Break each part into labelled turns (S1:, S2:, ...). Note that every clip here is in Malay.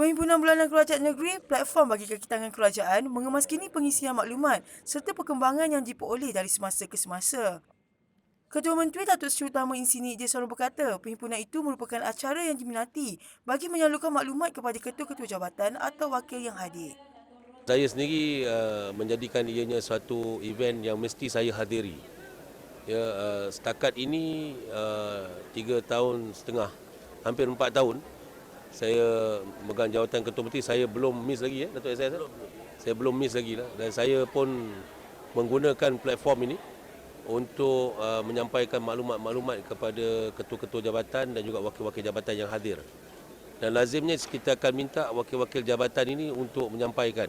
S1: Perhimpunan Bulanan Kerajaan Negeri, platform bagi kaki tangan kerajaan mengemaskini pengisian maklumat serta perkembangan yang diperoleh dari semasa ke semasa. Ketua Menteri Datuk Seri Utama Insini Sarun berkata, perhimpunan itu merupakan acara yang diminati bagi menyalurkan maklumat kepada ketua-ketua jabatan atau wakil yang hadir.
S2: Saya sendiri uh, menjadikan ianya suatu event yang mesti saya hadiri. Ya, uh, setakat ini uh, tiga tahun setengah, hampir empat tahun, saya megang jawatan ketua menteri, saya belum miss lagi ya, Datuk SS. Saya belum miss lagi lah. Dan saya pun menggunakan platform ini untuk uh, menyampaikan maklumat-maklumat kepada ketua-ketua jabatan dan juga wakil-wakil jabatan yang hadir. Dan lazimnya kita akan minta wakil-wakil jabatan ini untuk menyampaikan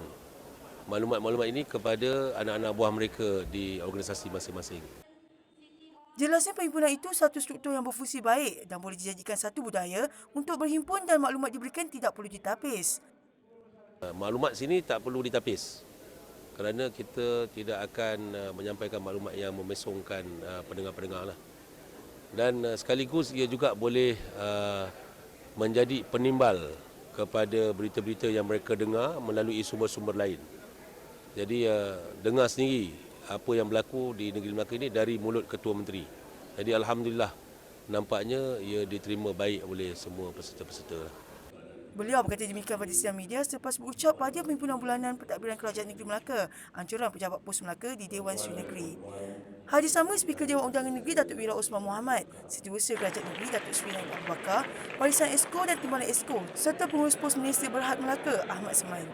S2: maklumat-maklumat ini kepada anak-anak buah mereka di organisasi masing-masing.
S1: Jelasnya perhimpunan itu satu struktur yang berfungsi baik dan boleh dijadikan satu budaya untuk berhimpun dan maklumat diberikan tidak perlu ditapis.
S2: Uh, Maklumat sini tak perlu ditapis kerana kita tidak akan uh, menyampaikan maklumat yang memesongkan uh, pendengar-pendengar lah. Dan sekaligus ia juga boleh menjadi penimbal kepada berita-berita yang mereka dengar melalui sumber-sumber lain. Jadi dengar sendiri apa yang berlaku di negeri Melaka ini dari mulut Ketua Menteri. Jadi Alhamdulillah nampaknya ia diterima baik oleh semua peserta-peserta.
S1: Beliau berkata demikian pada sidang media selepas berucap pada Perhimpunan Bulanan Pentadbiran Kerajaan Negeri Melaka, anjuran Pejabat Pos Melaka di Dewan Sri Negeri. Hadir sama Speaker Dewan Undangan Negeri Datuk Wira Osman Muhammad, Setiausaha Kerajaan Negeri Datuk Seri Naim Abu Bakar, Barisan Esko dan Timbalan Esko serta Pengurus Pos Malaysia Berhad Melaka Ahmad Semain.